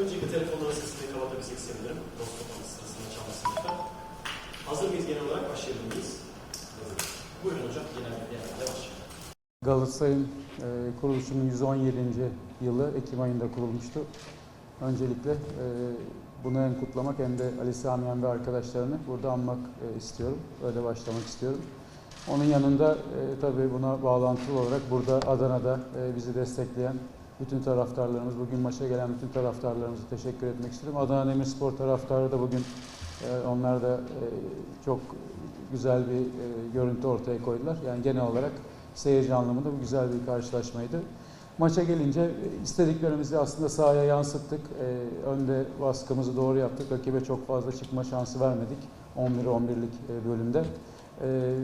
Öncelikle telefonların sesini kapatabilsek sevinirim. Dost toplantısı sırasında çalmasın lütfen. Hazır mıyız genel olarak başlayabilir miyiz? Evet. Buyurun hocam genel genelde başlayalım. Galatasaray'ın e, kuruluşunun 117. yılı Ekim ayında kurulmuştu. Öncelikle e, bunu hem kutlamak hem de Ali Samiyen ve arkadaşlarını burada anmak e, istiyorum. Öyle başlamak istiyorum. Onun yanında e, tabii buna bağlantılı olarak burada Adana'da e, bizi destekleyen bütün taraftarlarımız, bugün maça gelen bütün taraftarlarımıza teşekkür etmek istiyorum. Adana Demirspor taraftarı da bugün e, onlar da e, çok güzel bir e, görüntü ortaya koydular. Yani genel olarak seyirci anlamında bu güzel bir karşılaşmaydı. Maça gelince e, istediklerimizi aslında sahaya yansıttık. E, önde baskımızı doğru yaptık. Rakibe çok fazla çıkma şansı vermedik. 11-11'lik e, bölümde. E,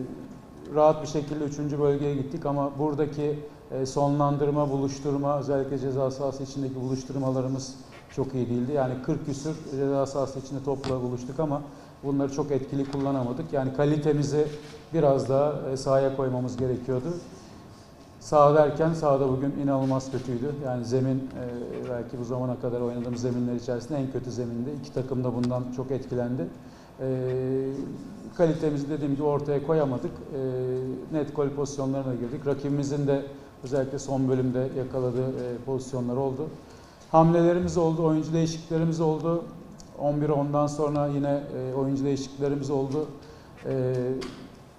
rahat bir şekilde 3. bölgeye gittik ama buradaki e, sonlandırma, buluşturma, özellikle ceza sahası içindeki buluşturmalarımız çok iyi değildi. Yani 40 küsür ceza sahası içinde topla buluştuk ama bunları çok etkili kullanamadık. Yani kalitemizi biraz daha e, sahaya koymamız gerekiyordu. Sağ derken sahada bugün inanılmaz kötüydü. Yani zemin e, belki bu zamana kadar oynadığımız zeminler içerisinde en kötü zemindi. İki takım da bundan çok etkilendi. E, kalitemizi dediğim gibi ortaya koyamadık. E, net gol pozisyonlarına girdik. Rakibimizin de özellikle son bölümde yakaladığı e, pozisyonlar oldu. Hamlelerimiz oldu, oyuncu değişikliklerimiz oldu. 11 ondan sonra yine e, oyuncu değişikliklerimiz oldu. E,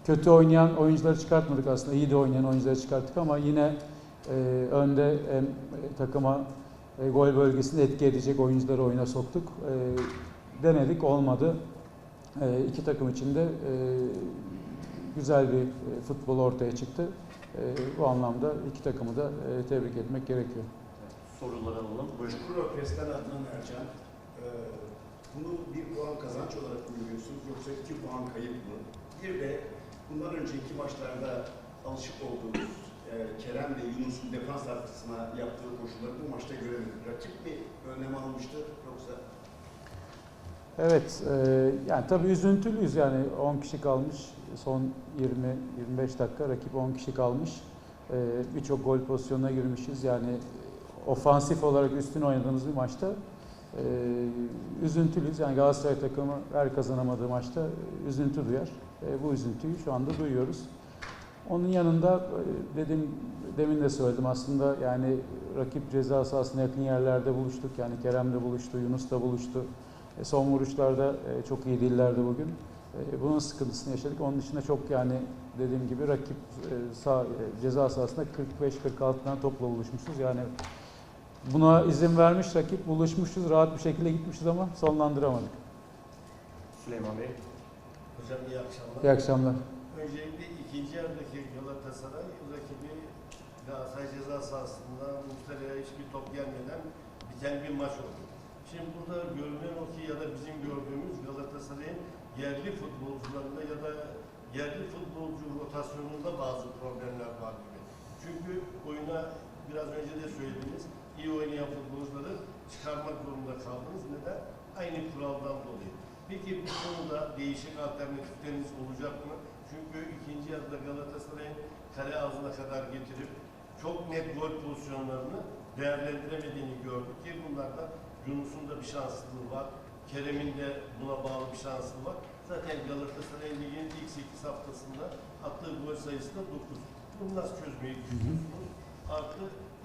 kötü oynayan oyuncuları çıkartmadık aslında. İyi de oynayan oyuncuları çıkarttık ama yine e, önde hem takıma gol bölgesinde etki edecek oyuncuları oyuna soktuk. Denedik, olmadı. E, iki takım için de e, güzel bir e, futbol ortaya çıktı. E, bu anlamda iki takımı da e, tebrik etmek gerekiyor. Soruları alalım. Buyurun. Pres'ten Adnan Ercan. Ee, bunu bir puan kazanç olarak mı görüyorsunuz yoksa iki puan kayıp mı? Bir de bundan önceki maçlarda alışık olduğumuz e, Kerem ve Yunus'un defans arkasına yaptığı koşulları bu maçta göremedik. Rakip mi önlem almıştır yoksa Evet, e, yani tabii üzüntülüyüz yani 10 kişi kalmış, son 20-25 dakika rakip 10 kişi kalmış. E, Birçok gol pozisyonuna girmişiz yani ofansif olarak üstün oynadığımız bir maçta e, üzüntülüyüz. Yani Galatasaray takımı her kazanamadığı maçta üzüntü duyar. E, bu üzüntüyü şu anda duyuyoruz. Onun yanında e, dedim demin de söyledim aslında yani rakip ceza sahasına yakın yerlerde buluştuk. Yani Kerem de buluştu, Yunus da buluştu. E, Son vuruşlarda e, çok iyi değillerdi bugün. E, Bunun sıkıntısını yaşadık. Onun dışında çok yani dediğim gibi rakip e, sağ, e, ceza sahasında 45-46 tane topla buluşmuşuz. Yani buna izin vermiş rakip buluşmuşuz. Rahat bir şekilde gitmişiz ama sonlandıramadık. Süleyman Bey. Hocam iyi akşamlar. İyi akşamlar. Öncelikle ikinci yarıdaki Galatasaray rakibi Galatasaray ceza sahasında Mustafa'ya hiçbir top gelmeden biten bir maç oldu. Şimdi burada görünen o ki ya da bizim gördüğümüz Galatasaray'ın yerli futbolcularında ya da yerli futbolcu rotasyonunda bazı problemler var gibi. Çünkü oyuna biraz önce de söylediğiniz iyi oynayan futbolcuları çıkarmak zorunda kaldınız. Neden? Aynı kuraldan dolayı. Peki bu konuda değişik alternatifleriniz olacak mı? Çünkü ikinci yarıda Galatasaray'ın kale ağzına kadar getirip çok net gol pozisyonlarını değerlendiremediğini gördük ki bunlarda Yunus'un da bir şanssızlığı var. Kerem'in de buna bağlı bir şanslığı var. Zaten Galatasaray'ın ligin ilk 8 haftasında attığı gol sayısı da 9. Bunu nasıl çözmeyi düşünüyorsunuz? Artı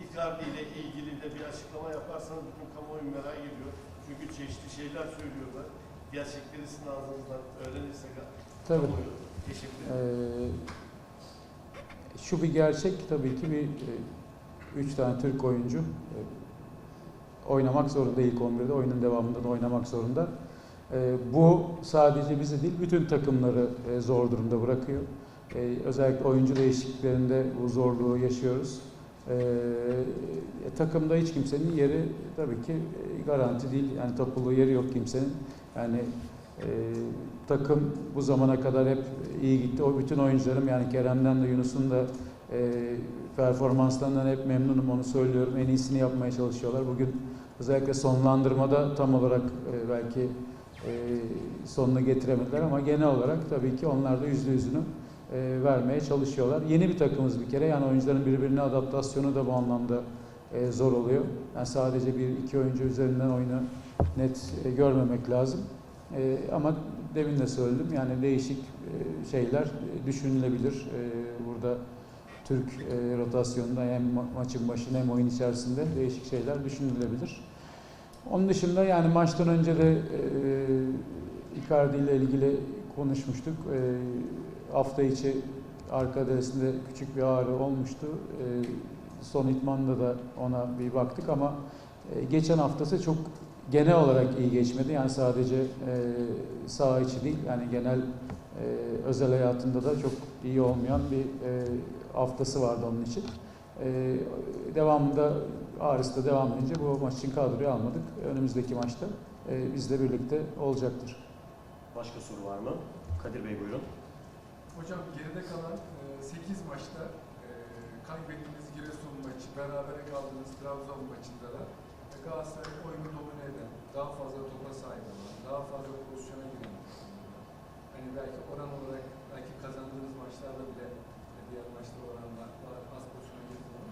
Icardi ile ilgili de bir açıklama yaparsanız bütün kamuoyu merak ediyor. Çünkü çeşitli şeyler söylüyorlar. Gerçekleri sizin ağzınızdan öğrenirsek Tabii. kamuoyu. Teşekkür ederim. Ee, şu bir gerçek tabii ki bir e, üç tane Türk oyuncu e, oynamak zorunda ilk 11'de oyunun devamında da oynamak zorunda. E, bu sadece bizi değil bütün takımları e, zor durumda bırakıyor. E, özellikle oyuncu değişikliklerinde bu zorluğu yaşıyoruz. E, e, takımda hiç kimsenin yeri tabii ki e, garanti değil. Yani tapulu yeri yok kimsenin. Yani e, takım bu zamana kadar hep iyi gitti. O bütün oyuncularım yani Kerem'den de Yunus'un da performanslarından hep memnunum onu söylüyorum. En iyisini yapmaya çalışıyorlar. Bugün özellikle sonlandırmada tam olarak e, belki e, sonuna getiremediler ama genel olarak tabii ki onlar da yüzde yüzünü e, vermeye çalışıyorlar. Yeni bir takımız bir kere yani oyuncuların birbirine adaptasyonu da bu anlamda e, zor oluyor. Yani sadece bir iki oyuncu üzerinden oyunu net e, görmemek lazım. E, ama demin de söyledim yani değişik e, şeyler e, düşünülebilir. E, burada Türk e, rotasyonunda hem ma- maçın başında hem oyun içerisinde değişik şeyler düşünülebilir. Onun dışında yani maçtan önce de e, Icardi ile ilgili konuşmuştuk. E, hafta içi arka küçük bir ağrı olmuştu. E, son itmanda da ona bir baktık ama e, geçen haftası çok genel olarak iyi geçmedi. Yani sadece e, saha içi değil yani genel e, özel hayatında da çok iyi olmayan bir e, haftası vardı onun için. E, devamında da devam edince bu maç için kadroyu almadık. Önümüzdeki maçta e, bizle birlikte olacaktır. Başka soru var mı? Kadir Bey buyurun. Hocam geride kalan 8 maçta e, kaybettiğiniz Giresun maçı, berabere kaldığınız Trabzon maçında da e, Galatasaray oyunu domine eden, daha fazla topa sahip olan, daha fazla pozisyona giren, hani belki oran olarak belki kazandığınız maçlarda bile maçta oranla az pozisyona girdi ama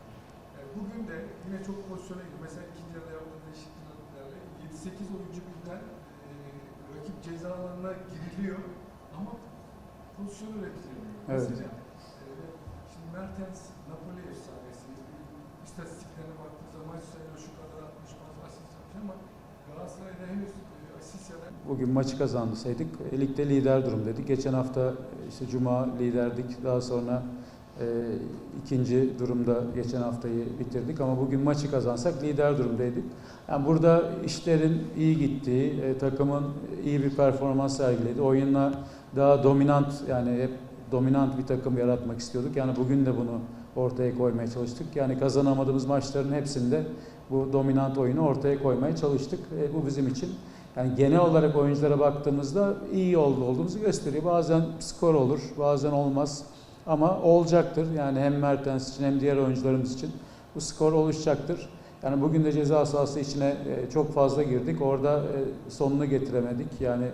e, bugün de yine çok pozisyona girdi. Mesela ikinci yarıda yaptığınız değişikliklerle 7-8 oyuncu birden e, rakip ceza alanına giriliyor ama pozisyon üretilemiyor. Evet. Mesela e, şimdi Mertens Napoli efsanesi istatistiklerine baktığınız zaman maç sayıları şu kadar atmış bazı asist yapmış ama Galatasaray'da henüz e, Bugün maçı kazandıysaydık ligde lider durumdaydık. Geçen hafta işte Cuma liderdik. Daha sonra e, ikinci durumda geçen haftayı bitirdik ama bugün maçı kazansak lider durumdaydık. Yani burada işlerin iyi gittiği, e, takımın iyi bir performans sergiledi. Oyunla daha dominant yani hep dominant bir takım yaratmak istiyorduk. Yani bugün de bunu ortaya koymaya çalıştık. Yani kazanamadığımız maçların hepsinde bu dominant oyunu ortaya koymaya çalıştık. E, bu bizim için yani genel olarak oyunculara baktığımızda iyi oldu olduğumuzu gösteriyor. Bazen skor olur, bazen olmaz. Ama olacaktır. Yani hem Mertens için hem diğer oyuncularımız için bu skor oluşacaktır. Yani bugün de ceza sahası içine e, çok fazla girdik. Orada e, sonunu getiremedik. Yani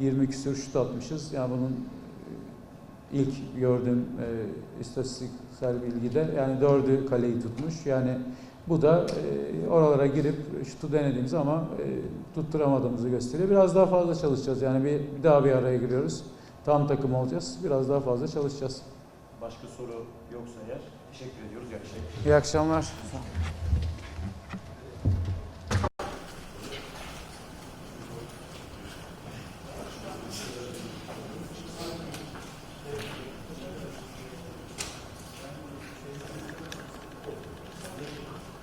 20 küsür şut atmışız. Yani bunun e, ilk gördüğüm istatistiksel bilgide yani dördü kaleyi tutmuş. Yani bu da oralara girip şutu denediğimiz ama tutturamadığımızı gösteriyor. Biraz daha fazla çalışacağız. Yani bir daha bir araya giriyoruz. Tam takım olacağız. Biraz daha fazla çalışacağız. Başka soru yoksa eğer teşekkür ediyoruz. İyi akşamlar. İyi akşamlar.